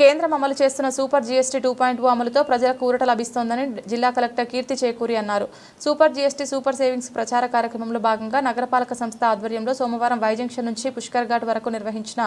కేంద్రం అమలు చేస్తున్న super GST two point O అమలుతో ప్రజలకు ఊరట లభిస్తోందని జిల్లా కలెక్టర్ కీర్తి చేకూరి అన్నారు. సూపర్ జీఎస్టీ సూపర్ సేవింగ్స్ ప్రచార కార్యక్రమంలో భాగంగా నగరపాలక సంస్థ ఆధ్వర్యంలో సోమవారం వైజంక్షన్ నుంచి పుష్కర్ ఘాట్ వరకు నిర్వహించిన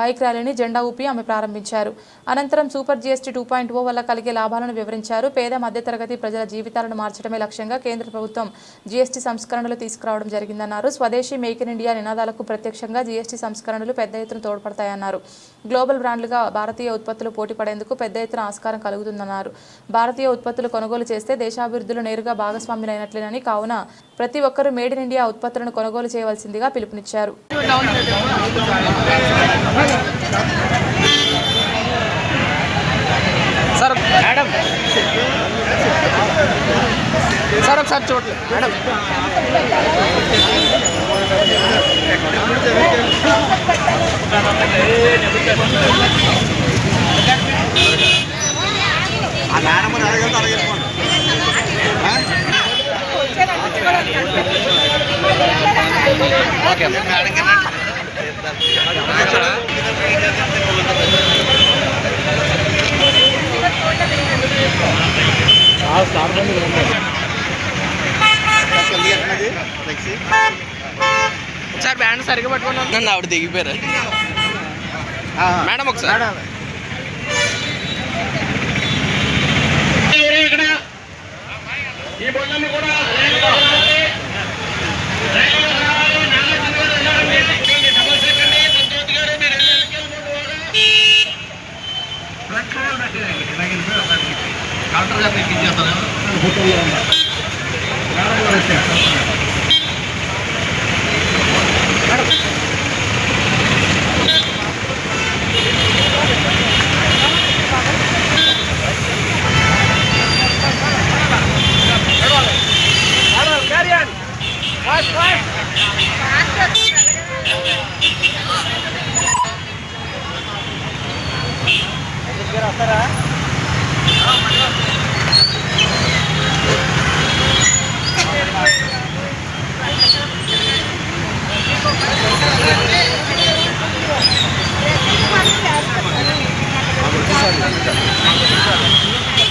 బైక్ ర్యాలీని జెండా ఊపి ఆమె ప్రారంభించారు. అనంతరం super GST two point O వల్ల కలిగే లాభాలను వివరించారు. పేద మధ్యతరగతి ప్రజల జీవితాలను మార్చడమే లక్ష్యంగా కేంద్ర ప్రభుత్వం జీఎస్టీ సంస్కరణలు తీసుకురావడం జరిగిందన్నారు. స్వదేశీ మేక్ ఇన్ ఇండియా నినాదాలకు ప్రత్యక్షంగా జీఎస్టీ సంస్కరణలు పెద్ద ఎత్తున తోడ్పడతాయన్నారు. గ్లోబల్ బ్రాండ్లుగా భారతీయ ఉత్పత్తులు పోటీ పడేందుకు పెద్ద ఎత్తున ఆస్కారం కలుగుతుందన్నారు. భారతీయ ఉత్పత్తులు కొనుగోలు చేస్తే దేశాభివృద్ధిలో నేరుగా భాగస్వామ్యులైనట్లేనని కావున ప్రతి ఒక్కరూ మేడ్ ఇన్ ఇండియా ఉత్పత్తులను కొనుగోలు చేయవలసిందిగా పిలుపునిచ్చారు. Sir madam. సార్ ఒకసారి చూడలేదు మేడం. ఓకే. సార్ బ్యాండ్ సరిగ్గా పట్టుకున్నాను ఆవిడ దిగిపోయారు. మేడం ఒకసారి. ఈ బొల్లని కూడా డాక్టర్ గారు నేను ఇచ్చేస్తాను హోటల్లో వస్తారా পারি।